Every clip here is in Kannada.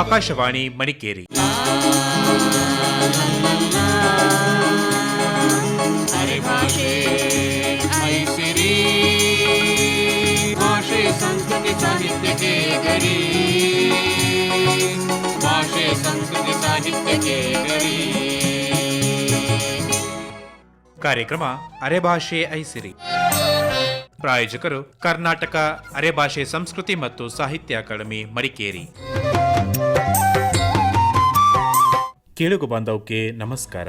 ಆಕಾಶವಾಣಿ ಮಡಿಕೇರಿ. ಭಾಷೆ ಸಂಸ್ಕೃತಿ ಸಾಹಿತ್ಯಕ್ಕೆ ಗರಿ ಭಾಷೆ ಸಂಸ್ಕೃತಿ ಸಾಹಿತ್ಯಕ್ಕೆ ಗರಿ ಕಾರ್ಯಕ್ರಮ ಅರೆಭಾಷೆ ಐಸಿರಿ. ಪ್ರಾಯೋಜಕರು ಕರ್ನಾಟಕ ಅರೆಭಾಷೆ ಸಂಸ್ಕೃತಿ ಮತ್ತು ಸಾಹಿತ್ಯ ಅಕಾಡೆಮಿ ಮಡಿಕೇರಿ. ಕೇಳುಗ ಬಾಂಧವಕ್ಕೆ ನಮಸ್ಕಾರ.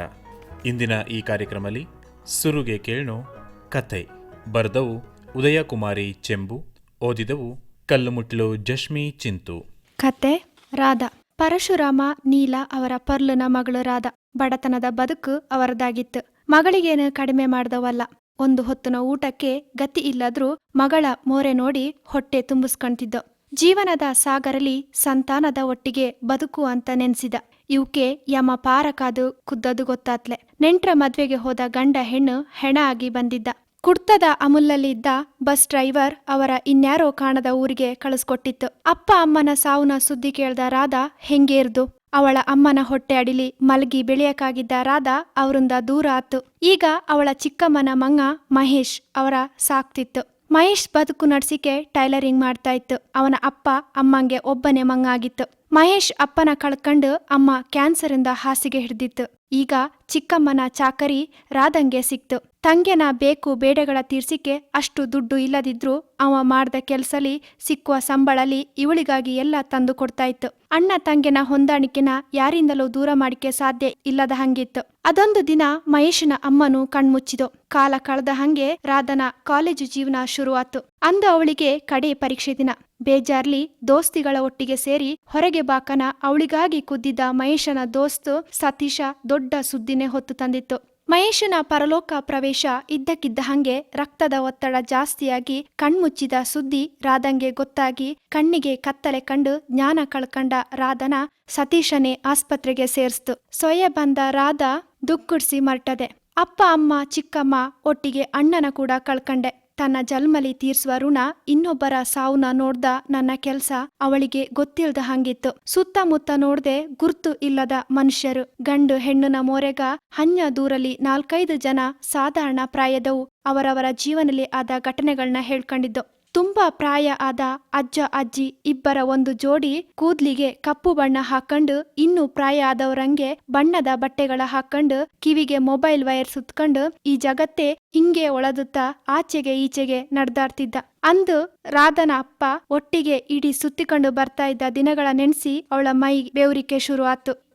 ಇಂದಿನ ಈ ಕಾರ್ಯಕ್ರಮದಲ್ಲಿ ಸುರುಗೆ ಕೇಳೋ ಕಥೆ. ಬರೆದವು ಉದಯಕುಮಾರಿ ಚೆಂಬು, ಓದಿದವು ಕಲ್ಲುಮುಟ್ಲು ಜಶ್ಮಿ ಚಿಂತು. ಕತೆ ರಾಧ. ಪರಶುರಾಮ, ನೀಲ ಅವರ ಪರ್ಲನ ಮಗಳು ರಾಧ. ಬಡತನದ ಬದುಕು ಅವರದಾಗಿತ್ತು. ಮಗಳಿಗೇನು ಕಡಿಮೆ ಮಾಡ್ದವಲ್ಲ. ಒಂದು ಹೊತ್ತಿನ ಊಟಕ್ಕೆ ಗತಿ ಇಲ್ಲದ್ರೂ ಮಗಳ ಮೋರೆ ನೋಡಿ ಹೊಟ್ಟೆ ತುಂಬಿಸ್ಕೊಂತಿದ್ದ. ಜೀವನದ ಸಾಗರಲಿ, ಸಂತಾನದ ಒಟ್ಟಿಗೆ ಬದುಕು ಅಂತ ನೆನ್ಸಿದ. ಇವಕ್ಕೆ ಯಮ ಪಾರಕಾದು ಕುದ್ದದು ಗೊತ್ತಾತ್ಲೆ. ನೆಂಟ್ರ ಮದ್ವೆಗೆ ಹೋದ ಗಂಡ ಹೆಣ್ಣು ಹೆಣ ಆಗಿ ಬಂದಿದ್ದ. ಕುಡ್ತದ ಅಮುಲ್ಲಲ್ಲಿದ್ದ ಬಸ್ ಡ್ರೈವರ್ ಅವರ ಇನ್ಯಾರೋ ಕಾಣದ ಊರಿಗೆ ಕಳಿಸ್ಕೊಟ್ಟಿತ್ತು. ಅಪ್ಪ ಅಮ್ಮನ ಸಾವುನ ಸುದ್ದಿ ಕೇಳ್ದ ರಾಧ ಹೆಂಗೇರ್ದು ಅವಳ ಅಮ್ಮನ ಹೊಟ್ಟೆ ಅಡಿಲಿ ಮಲಗಿ ಬೆಳೆಯಕಾಗಿದ್ದ ರಾಧ ಅವರಿಂದ ದೂರ ಆತು ಈಗ ಅವಳ ಚಿಕ್ಕಮ್ಮನ ಮಂಗ ಮಹೇಶ್ ಅವರ ಸಾಕ್ತಿತ್ತು. ಮಹೇಶ್ ಬದುಕು ನಡ್ಸಿಕೆ ಟೈಲರಿಂಗ್ ಮಾಡ್ತಾ ಇತ್ತು. ಅವನ ಅಪ್ಪ ಅಮ್ಮಂಗೆ ಒಬ್ಬನೇ ಮಂಗ ಆಗಿತ್ತು ಮಹೇಶ್ ಅಪ್ಪನ ಕಳ್ಕಂಡು ಅಮ್ಮ ಕ್ಯಾನ್ಸರಿಂದ ಹಾಸಿಗೆ ಹಿಡ್ದಿತ್ತು. ಈಗ ಚಿಕ್ಕಮ್ಮನ ಚಾಕರಿ ರಾಧಂಗೆ ಸಿಕ್ತು. ತಂಗೆನ ಬೇಕು ಬೇಡಗಳ ತೀರ್ಸಿಕೆ ಅಷ್ಟು ದುಡ್ಡು ಇಲ್ಲದಿದ್ರೂ ಅವ ಮಾಡ್ದ ಕೆಲ್ಸಲಿ ಸಿಕ್ಕುವ ಸಂಬಳಲಿ ಇವಳಿಗಾಗಿ ಎಲ್ಲ ತಂದು ಕೊಡ್ತಾ ಇತ್ತು ಅಣ್ಣ ತಂಗೆನ ಹೊಂದಾಣಿಕೆನ ಯಾರಿಂದಲೂ ದೂರ ಮಾಡಿಕೆ ಸಾಧ್ಯ ಇಲ್ಲದ ಹಂಗಿತ್ತು. ಅದೊಂದು ದಿನ ಮಹೇಶನ ಅಮ್ಮನು ಕಣ್ಮುಚ್ಚಿದು. ಕಾಲ ಕಳೆದ ಹಂಗೆ ರಾಧನ ಕಾಲೇಜು ಜೀವನ ಶುರುವಾತು. ಅಂದು ಅವಳಿಗೆ ಕಡೆ ಪರೀಕ್ಷೆ ದಿನ. ಬೇಜಾರ್ಲಿ ದೋಸ್ತಿಗಳ ಒಟ್ಟಿಗೆ ಸೇರಿ ಹೊರಗೆ ಬಾಕನ ಅವಳಿಗಾಗಿ ಕುದ್ದಿದ್ದ ಮಹೇಶನ ದೋಸ್ತು ಸತೀಶ ದೊಡ್ಡ ಸುದ್ದಿನೇ ಹೊತ್ತು ತಂದಿತ್ತು. ಮಹೇಶನ ಪರಲೋಕ ಪ್ರವೇಶ ಇದ್ದಕ್ಕಿದ್ದ ಹಂಗೆ ರಕ್ತದ ಒತ್ತಡ ಜಾಸ್ತಿಯಾಗಿ ಕಣ್ಮುಚ್ಚಿದ ಸುದ್ದಿ ರಾಧಂಗೆ ಗೊತ್ತಾಗಿ ಕಣ್ಣಿಗೆ ಕತ್ತಲೆ ಕಂಡು ಜ್ಞಾನ ಕಳ್ಕಂಡ ರಾಧನ ಸತೀಶನೇ ಆಸ್ಪತ್ರೆಗೆ ಸೇರ್ಸ್ತು. ಸೊಯ್ಯ ಬಂದ ರಾಧ ದುಕ್ಕುಡ್ಸಿ ಮರ್ಟದೆ. ಅಪ್ಪ, ಅಮ್ಮ, ಚಿಕ್ಕಮ್ಮ ಒಟ್ಟಿಗೆ ಅಣ್ಣನ ಕೂಡ ಕಳ್ಕಂಡೆ. ತನ್ನ ಜಲ್ಮಲಿ ತೀರ್ಸುವ ಋಣ ಇನ್ನೊಬ್ಬರ ಸಾವುನ ನೋಡ್ದ ನನ್ನ ಕೆಲ್ಸ ಅವಳಿಗೆ ಗೊತ್ತಿಲ್ದ ಹಂಗಿತ್ತು. ಸುತ್ತಮುತ್ತ ನೋಡ್ದೆ ಗುರ್ತು ಇಲ್ಲದ ಮನುಷ್ಯರು. ಗಂಡು ಹೆಣ್ಣುನ ಮೋರೆಗ ಹನ್ಯ ದೂರಲಿ ನಾಲ್ಕೈದು ಜನ ಸಾಧಾರಣ ಪ್ರಾಯದವು ಅವರವರ ಜೀವನದಲ್ಲಿ ಆದ ಘಟನೆಗಳನ್ನ ಹೇಳ್ಕೊಂಡಿದ್ದು. ತುಂಬಾ ಪ್ರಾಯ ಆದ ಅಜ್ಜ, ಅಜ್ಜಿ ಇಬ್ಬರ ಒಂದು ಜೋಡಿ ಕೂದ್ಲಿಗೆ ಕಪ್ಪು ಬಣ್ಣ ಹಾಕೊಂಡು, ಇನ್ನು ಪ್ರಾಯ ಆದವರಂಗೆ ಬಣ್ಣದ ಬಟ್ಟೆಗಳ ಹಾಕೊಂಡು, ಕಿವಿಗೆ ಮೊಬೈಲ್ ವೈರ್ ಸುತ್ಕೊಂಡು ಈ ಜಗತ್ತೇ ಹಿಂಗೆ ಒಳದುತ್ತಾ ಆಚೆಗೆ ಈಚೆಗೆ ನಡ್ದಾಡ್ತಿದ್ದ. ಅಂದು ರಾಧನ ಅಪ್ಪ ಒಟ್ಟಿಗೆ ಇಡೀ ಸುತ್ತಿಕೊಂಡು ಬರ್ತಾ ಇದ್ದ ದಿನಗಳ ನೆನೆಸಿ ಅವಳ ಮೈ ಬೆವರಿಕೆ ಶುರು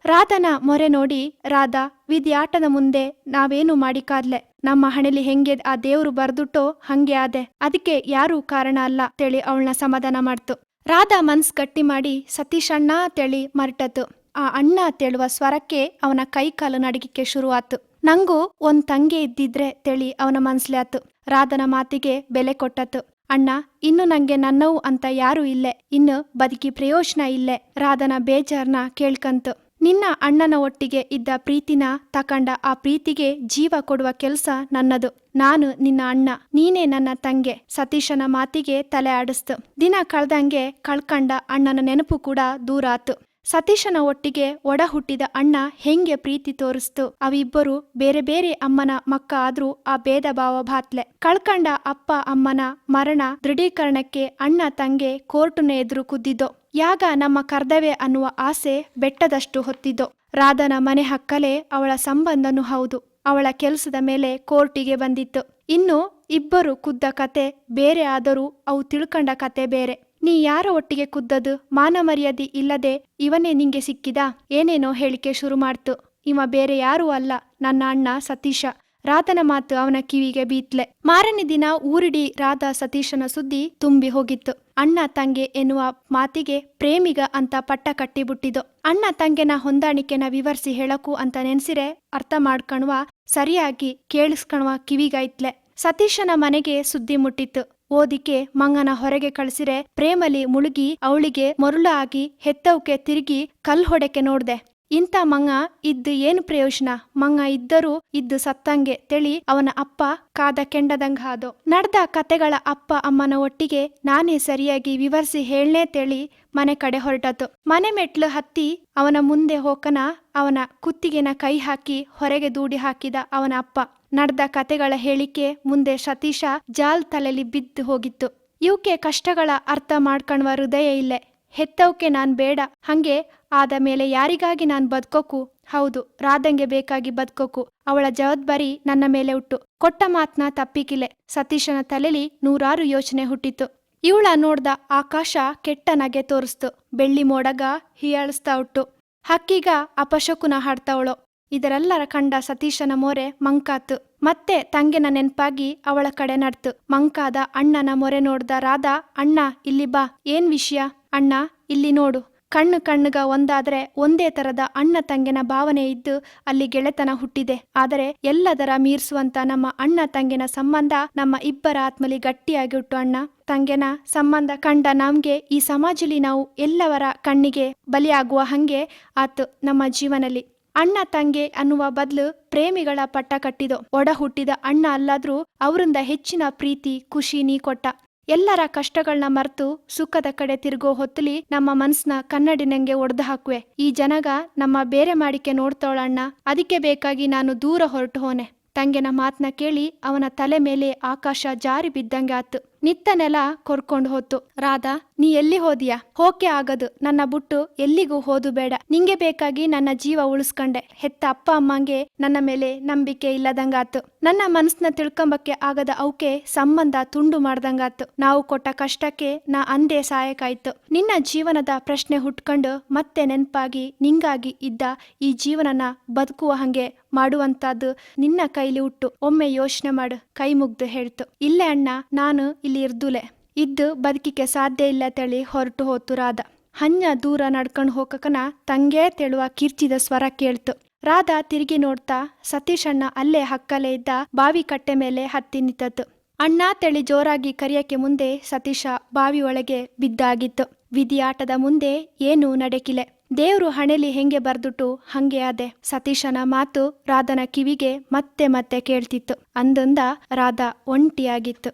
ರಾಧನ ಮೊರೆ ನೋಡಿ, ರಾಧಾ, ವಿದ್ಯಾಟದ ಮುಂದೆ ನಾವೇನು ಮಾಡಿಕಾದ್ಲೆ ನಮ್ಮ ಹಣೆಲಿ ಹೆಂಗೆ ಆ ದೇವ್ರು ಬರ್ದುಟ್ಟೋ ಹಂಗೆ ಆದೆ. ಅದಕ್ಕೆ ಯಾರೂ ಕಾರಣ ಅಲ್ಲ, ತೇಳಿ ಅವಳನ್ನ ಸಮಾಧಾನ ಮಾಡ್ತು. ರಾಧಾ ಮನ್ಸ್ ಗಟ್ಟಿ ಮಾಡಿ ಸತೀಶಣ್ಣ ತೇಳಿ ಮರಟದ್ದು ಆ ಅಣ್ಣ ತೇಳುವ ಸ್ವರಕ್ಕೆ ಅವನ ಕೈ ಕಾಲು ನಡಗಿಕ್ಕೆ ಶುರುವಾತು. ನಂಗೂ ಒಂದ್ ತಂಗೆ ಇದ್ದಿದ್ರೆ, ತೇಳಿ ಅವನ ಮನ್ಸ್ಲೆ ಆತು. ರಾಧನ ಮಾತಿಗೆ ಬೆಲೆ ಕೊಟ್ಟತು. ಅಣ್ಣ, ಇನ್ನು ನಂಗೆ ನನ್ನವು ಅಂತ ಯಾರೂ ಇಲ್ಲೆ. ಇನ್ನು ಬದುಕಿ ಪ್ರಯೋಜನ ಇಲ್ಲೆ. ರಾಧನ ಬೇಜಾರ್ನ ಕೇಳ್ಕಂತು. ನಿನ್ನ ಅಣ್ಣನ ಒಟ್ಟಿಗೆ ಇದ್ದ ಪ್ರೀತಿನ ತಕಂಡ ಆ ಪ್ರೀತಿಗೆ ಜೀವ ಕೊಡುವ ಕೆಲಸ ನನ್ನದು. ನಾನು ನಿನ್ನ ಅಣ್ಣ, ನೀನೇ ನನ್ನ ತಂಗೆ. ಸತೀಶನ ಮಾತಿಗೆ ತಲೆ ಆಡಿಸ್ತು. ದಿನ ಕಳ್ದಂಗೆ ಕಳ್ಕಂಡ ಅಣ್ಣನ ನೆನಪು ಕೂಡ ದೂರಾತು ಸತೀಶನ ಒಟ್ಟಿಗೆ ಒಡ ಹುಟ್ಟಿದ ಅಣ್ಣ ಹೆಂಗೆ ಪ್ರೀತಿ ತೋರಿಸ್ತು. ಅವಿಬ್ಬರು ಬೇರೆ ಬೇರೆ ಅಮ್ಮನ ಮಕ್ಕ ಆದ್ರೂ ಆ ಭೇದ ಭಾವ ಭಾತ್ಲೆ ಕಳ್ಕಂಡ ಅಪ್ಪ ಅಮ್ಮನ ಮರಣ ದೃಢೀಕರಣಕ್ಕೆ ಅಣ್ಣ ತಂಗೆ ಕೋರ್ಟುನ ಎದುರು ಕುದ್ದಿದ್ದೋ. ಯಾಗ ನಮ್ಮ ಕರ್ದವೆ ಅನ್ನುವ ಆಸೆ ಬೆಟ್ಟದಷ್ಟು ಹೊತ್ತಿದ್ದೋ. ರಾಧನ ಮನೆ ಹಕ್ಕಲೆ ಅವಳ ಸಂಬಂಧನೂ ಹೌದು. ಅವಳ ಕೆಲಸದ ಮೇಲೆ ಕೋರ್ಟಿಗೆ ಬಂದಿತ್ತು. ಇನ್ನು ಇಬ್ಬರು ಕುದ್ದ ಕತೆ ಬೇರೆ ಆದರೂ ಅವು ತಿಳ್ಕಂಡ ಕತೆ ಬೇರೆ. ನೀ ಯಾರ ಒಟ್ಟಿಗೆ ಕುದ್ದದು ಮಾನ ಮರ್ಯಾದೆ ಇಲ್ಲದೆ ಇವನೇ ನಿಂಗೆ ಸಿಕ್ಕಿದ? ಏನೇನೋ ಹೇಳಿಕೆ ಶುರು ಮಾಡ್ತು. ಇವ ಬೇರೆ ಯಾರೂ ಅಲ್ಲ. ನನ್ನ ಅಣ್ಣ ಸತೀಶ. ರಾಧನ ಮಾತು ಅವನ ಕಿವಿಗೆ ಬೀತ್ಲೆ. ಮಾರನೇ ದಿನ ಊರಿಡಿ ರಾಧಾ ಸತೀಶನ ಸುದ್ದಿ ತುಂಬಿ ಹೋಗಿತ್ತು. ಅಣ್ಣ ತಂಗೆ ಎನ್ನುವ ಮಾತಿಗೆ ಪ್ರೇಮಿಗ ಅಂತ ಪಟ್ಟ ಕಟ್ಟಿಬಿಟ್ಟಿದ್ದು. ಅಣ್ಣ ತಂಗೆನ ಹೊಂದಾಣಿಕೆನ ವಿವರಿಸಿ ಹೇಳಕು ಅಂತ ನೆನ್ಸಿರೆ ಅರ್ಥ ಮಾಡ್ಕಣುವ, ಸರಿಯಾಗಿ ಕೇಳಿಸ್ಕಣುವ ಕಿವಿಗೈತ್ಲೆ. ಸತೀಶನ ಮನೆಗೆ ಸುದ್ದಿ ಮುಟ್ಟಿತ್ತು. ಓದಿಕೆ ಮಂಗನ ಹೊರಗೆ ಕಳಿಸಿರೆ ಪ್ರೇಮಲಿ ಮುಳುಗಿ ಅವಳಿಗೆ ಮರುಳ ಆಗಿ ಹೆತ್ತವ್ಕೆ ತಿರುಗಿ ಕಲ್ ಹೊಡೆಕೆ ನೋಡ್ದೆ. ಇಂಥ ಮಂಗ ಇದ್ದು ಏನು ಪ್ರಯೋಜನ? ಮಂಗ ಇದ್ದರೂ ಇದ್ದು ಸತ್ತಂಗೆ ತಿಳಿ ಅವನ ಅಪ್ಪ ಕಾದ ಕೆಂಡದಂಗ ಹಾದು. ನಡ್ದ ಕತೆಗಳ ಅಪ್ಪ ಅಮ್ಮನ ಒಟ್ಟಿಗೆ ನಾನೇ ಸರಿಯಾಗಿ ವಿವರಿಸಿ ಹೇಳ್ನೇ ತಿಳಿ ಮನೆ ಕಡೆ ಹೊರಟತು. ಮನೆ ಮೆಟ್ಲು ಹತ್ತಿ ಅವನ ಮುಂದೆ ಹೋಕನ ಅವನ ಕುತ್ತಿಗೆನ ಕೈ ಹಾಕಿ ಹೊರಗೆ ದೂಡಿ ಹಾಕಿದ ಅವನ ಅಪ್ಪ. ನಡೆದ ಕತೆಗಳ ಹೇಳಿಕೆ ಮುಂದೆ ಸತೀಶ ಜಾಲ್ ತಲೆಲಿ ಬಿದ್ದು ಹೋಗಿತ್ತು. ಇವಕ್ಕೆ ಕಷ್ಟಗಳ ಅರ್ಥ ಮಾಡ್ಕಣ್ವ ಹೃದಯ ಇಲ್ಲೇ. ಹೆತ್ತವಕ್ಕೆ ನಾನ್ ಬೇಡ. ಹಂಗೆ ಆದ ಮೇಲೆ ಯಾರಿಗಾಗಿ ನಾನ್ ಬದುಕೋಕು? ಹೌದು, ರಾಧಂಗೆ ಬೇಕಾಗಿ ಬದುಕೋಕು. ಅವಳ ಜವಾಬ್ದಾರಿ ನನ್ನ ಮೇಲೆ ಉಟ್ಟು ಕೊಟ್ಟ ಮಾತ್ನ ತಪ್ಪಿಕಿಲೆ. ಸತೀಶನ ತಲೆಲಿ ನೂರಾರು ಯೋಚನೆ ಹುಟ್ಟಿತು. ಇವಳ ನೋಡ್ದ ಆಕಾಶ ಕೆಟ್ಟ ನಗೆ ತೋರಿಸ್ತು. ಬೆಳ್ಳಿ ಮೋಡಗ ಹೀಯಾಳಿಸ್ತಾ ಹುಟ್ಟು. ಹಕ್ಕಿಗ ಅಪಶಕುನ ಹಾಡ್ತಾವಳೋ. ಇದರೆಲ್ಲರ ಕಂಡ ಸತೀಶನ ಮೊರೆ ಮಂಕಾತು. ಮತ್ತೆ ತಂಗೆನ ನೆನ್ಪಾಗಿ ಅವಳ ಕಡೆ ನಡ್ತು. ಮಂಕಾದ ಅಣ್ಣನ ಮೊರೆ ನೋಡ್ದ ರಾಧ, ಅಣ್ಣ, ಇಲ್ಲಿ ಬಾ. ಏನ್ ವಿಷಯ? ಅಣ್ಣ, ಇಲ್ಲಿ ನೋಡು. ಕಣ್ಣು ಕಣ್ಣುಗ ಒಂದಾದ್ರೆ ಒಂದೇ ತರದ ಅಣ್ಣ ತಂಗಿನ ಭಾವನೆ ಇದ್ದು ಅಲ್ಲಿ ಗೆಳೆತನ ಹುಟ್ಟಿದೆ. ಆದರೆ ಎಲ್ಲದರ ಮೀರಿಸುವಂತ ನಮ್ಮ ಅಣ್ಣ ತಂಗಿನ ಸಂಬಂಧ ನಮ್ಮ ಇಬ್ಬರ ಆತ್ಮಲಿ ಗಟ್ಟಿಯಾಗಿ ಹುಟ್ಟು ಅಣ್ಣ. ತಂಗೆನ ಸಂಬಂಧ ಕಂಡ ನಮ್ಗೆ ಈ ಸಮಾಜಲಿ ನಾವು ಎಲ್ಲವರ ಕಣ್ಣಿಗೆ ಬಲಿಯಾಗುವ ಹಂಗೆ ಆತು ನಮ್ಮ ಜೀವನಲಿ ಅಣ್ಣ ತಂಗೆ ಅನ್ನುವ ಬದಲು ಪ್ರೇಮಿಗಳ ಪಟ್ಟ ಕಟ್ಟಿದೋ ಒಡ ಹುಟ್ಟಿದ ಅಣ್ಣ ಅಲ್ಲಾದ್ರೂ ಅವರಿಂದ ಹೆಚ್ಚಿನ ಪ್ರೀತಿ, ಖುಷಿ ನೀ ಕೊಟ್ಟ. ಎಲ್ಲರ ಕಷ್ಟಗಳನ್ನ ಮರ್ತು ಸುಖದ ಕಡೆ ತಿರುಗೋ ಹೊತ್ತಲಿ ನಮ್ಮ ಮನ್ಸ್ನ ಕನ್ನಡಿನಂಗೆ ಒಡೆದು ಹಾಕುವೆ ಈ ಜನಗ ನಮ್ಮ ಬೇರೆ ಮಾಡಿಕೆ ನೋಡ್ತಾಳಣ್ಣ ಅದಕ್ಕೆ ಬೇಕಾಗಿ ನಾನು ದೂರ ಹೊರಟು ಹೋನೆ. ತಂಗೆನ ಮಾತನ್ನ ಕೇಳಿ ಅವನ ತಲೆ ಮೇಲೆ ಆಕಾಶ ಜಾರಿ ಬಿದ್ದಂಗೆ ಆತು ನಿತ್ತ ನೆಲ ಕೊರ್ಕೊಂಡು ಹೋತು ರಾಧಾ, ನೀ ಎಲ್ಲಿ ಹೋದಿಯಾ? ಹೋಕೆ ಆಗದು. ನನ್ನ ಬುಟ್ಟು ಎಲ್ಲಿಗೂ ಹೋದು ಬೇಡ. ನಿಂಗೆ ಬೇಕಾಗಿ ನನ್ನ ಜೀವ ಉಳಿಸ್ಕಂಡೆ. ಹೆತ್ತ ಅಪ್ಪ ಅಮ್ಮಂಗೆ ನನ್ನ ಮೇಲೆ ನಂಬಿಕೆ ಇಲ್ಲದಂಗಾತು. ನನ್ನ ಮನಸ್ನ ತಿಳ್ಕೊಂಬಕ್ಕೆ ಆಗದ ಅವಕ್ಕೆ ಸಂಬಂಧ ತುಂಡು ಮಾಡ್ದಂಗಾತು. ನಾವು ಕೊಟ್ಟ ಕಷ್ಟಕ್ಕೆ ನಾ ಅಂದೇ ಸಹಾಯಕಾಯ್ತು. ನಿನ್ನ ಜೀವನದ ಪ್ರಶ್ನೆ ಹುಟ್ಕೊಂಡು ಮತ್ತೆ ನೆನ್ಪಾಗಿ, ನಿಂಗಾಗಿ ಇದ್ದ ಈ ಜೀವನನ ಬದುಕುವ ಹಂಗೆ ಮಾಡುವಂತದ್ದು ನಿನ್ನ ಕೈಲಿ ಉಟ್ಟು ಒಮ್ಮೆ ಯೋಚನೆ ಮಾಡು. ಕೈ ಮುಗ್ದು ಹೇಳ್ತು. ಇಲ್ಲೇ ಅಣ್ಣ, ನಾನು ಇರ್ದುಲೆ. ಇದ್ದು ಬದುಕಿಗೆ ಸಾಧ್ಯ ಇಲ್ಲ ತಳಿ ಹೊರಟು ಹೋತು ರಾಧ. ಹಂಜ ದೂರ ನಡ್ಕೊಂಡು ಹೋಗಕನ ತಂಗೇ ತೆಳುವ ಕಿರ್ಚಿದ ಸ್ವರ ಕೇಳ್ತು. ರಾಧ ತಿರುಗಿ ನೋಡ್ತಾ ಸತೀಶಣ್ಣ ಅಲ್ಲೇ ಹಕ್ಕಲೆ ಇದ್ದ ಬಾವಿ ಕಟ್ಟೆ ಮೇಲೆ ಹತ್ತಿ ನಿಂತತು ಅಣ್ಣ ತೆಳಿ ಜೋರಾಗಿ ಕರಿಯಕ್ಕೆ ಮುಂದೆ ಸತೀಶ ಬಾವಿ ಒಳಗೆ ಬಿದ್ದಾಗಿತ್ತು. ವಿಧಿಯಾಟದ ಮುಂದೆ ಏನೂ ನಡೆಕಿಲೆ. ದೇವ್ರು ಹಣೆಲಿ ಹೆಂಗೆ ಬರ್ದುಟ್ಟು ಹಂಗೆ ಅದೆ. ಸತೀಶನ ಮಾತು ರಾಧನ ಕಿವಿಗೆ ಮತ್ತೆ ಮತ್ತೆ ಕೇಳ್ತಿತ್ತು. ಅಂದೊಂದ ರಾಧ ಒಂಟಿಯಾಗಿತ್ತು.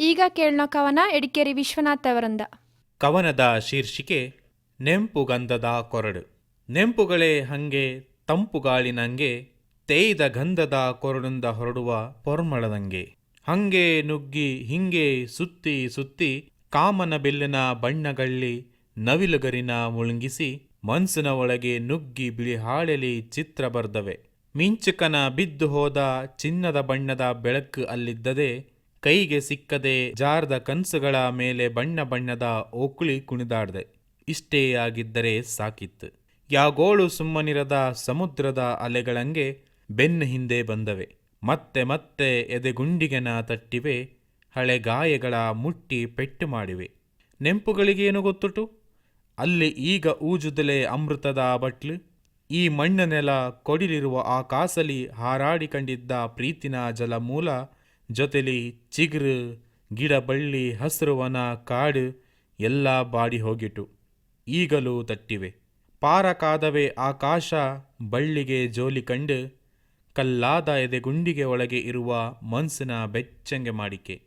ಈಗ ಕೇಳೋಣ ಕವನ, ಎಡಿಕೇರಿ ವಿಶ್ವನಾಥ್ ಅವರಿಂದ. ಕವನದ ಶೀರ್ಷಿಕೆ, ನೆಂಪು ಗಂಧದ ಕೊರಡು. ನೆಂಪುಗಳೇ ಹಂಗೆ, ತಂಪು ಗಾಳಿನಂಗೆ, ತೇಯ್ದ ಗಂಧದ ಕೊರಡಿಂದ ಹೊರಡುವ ಪೊರ್ಮಳದಂಗೆ. ಹಂಗೆ ನುಗ್ಗಿ, ಹಿಂಗೆ ಸುತ್ತಿ ಸುತ್ತಿ, ಕಾಮನ ಬಿಲ್ಲಿನ ಬಣ್ಣಗಳ್ಳಿ, ನವಿಲುಗರಿನ ಮುಳುಗಿಸಿ, ಮನ್ಸಿನ ಒಳಗೆ ನುಗ್ಗಿ ಬಿಳಿ ಹಾಳೆಲಿ ಚಿತ್ರ ಬರ್ದವೆ. ಮಿಂಚುಕನ ಬಿದ್ದು ಹೋದ ಚಿನ್ನದ ಬಣ್ಣದ ಬೆಳಕು ಅಲ್ಲಿದ್ದದೆ ಕೈಗೆ ಸಿಕ್ಕದೆ ಜಾರದ ಕನಸುಗಳ ಮೇಲೆ ಬಣ್ಣ ಬಣ್ಣದ ಓಕುಳಿ ಕುಣಿದಾಡ್ದೆ. ಇಷ್ಟೇ ಆಗಿದ್ದರೆ ಸಾಕಿತ್ತು. ಯಾಗೋಳು ಸುಮ್ಮನಿರದ ಸಮುದ್ರದ ಅಲೆಗಳಂಗೆ ಬೆನ್ನ ಹಿಂದೆ ಬಂದವೆ. ಮತ್ತೆ ಮತ್ತೆ ಎದೆಗುಂಡಿಗೆನ ತಟ್ಟಿವೆ, ಹಳೆ ಗಾಯಗಳ ಮುಟ್ಟಿ ಪೆಟ್ಟು ಮಾಡಿವೆ. ನೆಂಪುಗಳಿಗೇನು ಗೊತ್ತುಟು? ಅಲ್ಲಿ ಈಗ ಊಜುದಲೆ ಅಮೃತದ ಬಟ್ಲು. ಈ ಮಣ್ಣ ನೆಲ ಕೊಡಿಲಿರುವ ಆ ಕಾಸಲಿ ಹಾರಾಡಿ ಕಂಡಿದ್ದ ಪ್ರೀತಿನ ಜಲಮೂಲ, ಜೊತೆಲಿ ಚಿಗುರು, ಗಿಡ ಬಳ್ಳಿ ಹಸಿರುವನ ಕಾಡು ಎಲ್ಲ ಬಾಡಿ ಹೋಗಿಟು ಈಗಲೂ ತಟ್ಟಿವೆ. ಪಾರಕಾದವೆ ಆಕಾಶ, ಬಳ್ಳಿಗೆ ಜೋಲಿ ಕಂಡು ಕಲ್ಲಾದ ಎದೆಗುಂಡಿಗೆ ಒಳಗೆ ಇರುವ ಮನ್ಸಿನ ಬೆಚ್ಚಂಗೆ ಮಾಡಿಕೆ.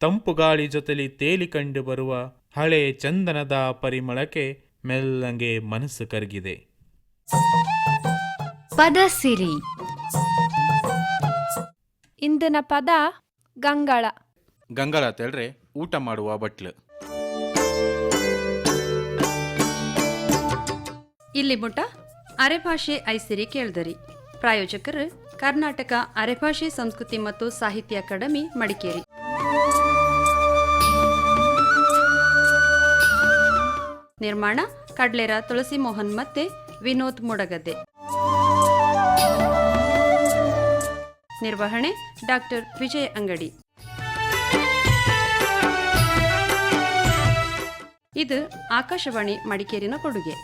ತಂಪು ಗಾಳಿ ಜೊತೆಲಿ ತೇಲಿ ಕಂಡು ಬರುವ ಹಳೆ ಚಂದನದ ಪರಿಮಳಕ್ಕೆ ಮೆಲ್ಲಂಗೆ ಮನಸ್ಸು ಕರಗಿದೆ. ಪದಸಿರಿ ಇಂದಿನ ಪದ ಗಂಗಳ. ಗಂಗಾಳ ಹೇಳ್ರಿ ಊಟ ಮಾಡುವ ಬಟ್ಲು. ಇಲ್ಲಿ ಮುಟ ಅರೆಭಾಷೆ ಐಸಿರಿ ಕೇಳ್ದರಿ. ಪ್ರಾಯೋಜಕರು ಕರ್ನಾಟಕ ಅರೆಭಾಷೆ ಸಂಸ್ಕೃತಿ ಮತ್ತು ಸಾಹಿತ್ಯ ಅಕಾಡೆಮಿ ಮಡಿಕೇರಿ. ನಿರ್ಮಾಣ ಕಡ್ಲೇರ ತುಳಸಿ ಮೋಹನ್ ಮತ್ತೆ ವಿನೋದ್ ಮುಡಗದೆ ನಿರ್ವಹಣೆ ಡಾಕ್ಟರ್ ವಿಜಯ ಅಂಗಡಿ. ಇದು ಆಕಾಶವಾಣಿ ಮಡಿಕೇರಿನ ಕೊಡುಗೆ.